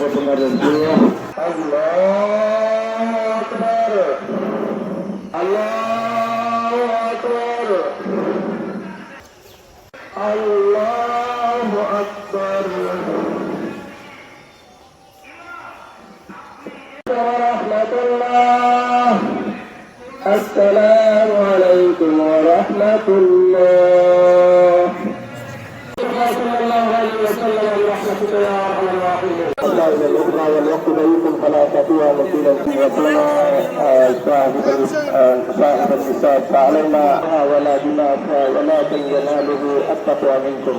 করবো তোমাদের দিয়ে আল্লাহু আকবার আল্লাহু আকবার আল্লাহু আকবার ورحمة الله السلام عليكم ورحمة الله برحمتك يا ارحم الراحمين. الله الى الاخرى والوقت بينكم فلا تاتوا وكيلا وكل صاحب صاحب النساء فعلينا ولا دماء ولكن يناله التقوى منكم.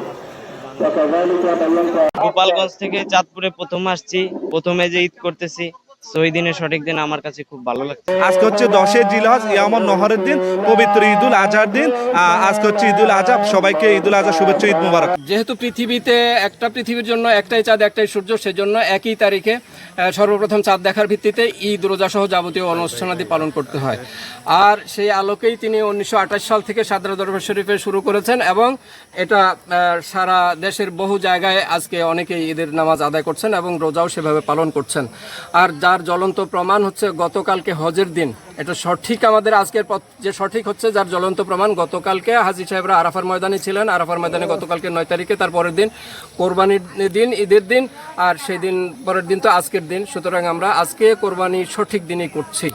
وكذلك بينت গোপালগঞ্জ থেকে চাঁদপুরে প্রথম আসছি প্রথমে যে ঈদ করতেছি so ওই দিনের সঠিক দিন আমার কাছে খুব ভালো লাগছে। আজকে হচ্ছে দশে জিলহজ ইয়ামন নহরের দিন পবিত্র ঈদুল আজহার দিন। আজকে হচ্ছে ঈদুল আজহা সবাইকে ঈদুল আজহা শুভেচ্ছা ঈদ মুবারক। যেহেতু পৃথিবীতে একটা পৃথিবীর জন্য একটাই চাঁদ একটাই সূর্য সেজন্য একই তারিখে সর্বপ্রথম চাঁদ দেখার ভিত্তিতে ঈদ রোজা সহ যাবতীয় অনুষ্ঠানাদি পালন করতে হয়। আর সেই আলোকেই তিনি উনিশশো আঠাশ সাল থেকে সাদরা দরবার শরীফে শুরু করেছেন এবং এটা আহ, সারা দেশের বহু জায়গায় আজকে অনেকেই ঈদের নামাজ আদায় করছেন এবং রোজাও সেভাবে পালন করছেন। আর যার জ্বলন্ত প্রমাণ হচ্ছে গতকালকে হজের দিন। এটা সঠিক আমাদের আজকের যে সঠিক হচ্ছে যার জ্বলন্ত প্রমাণ গতকালকে হাজি সাহেবরা আরাফার ময়দানে ছিলেন। আরাফার ময়দানে গতকালকে নয় তারিখে, তার পরের দিন কোরবানির দিন, ঈদের দিন, আর সেই দিন পরের দিন তো আজকের দিন। সুতরাং আমরা আজকে কোরবানি সঠিক দিনই করছি।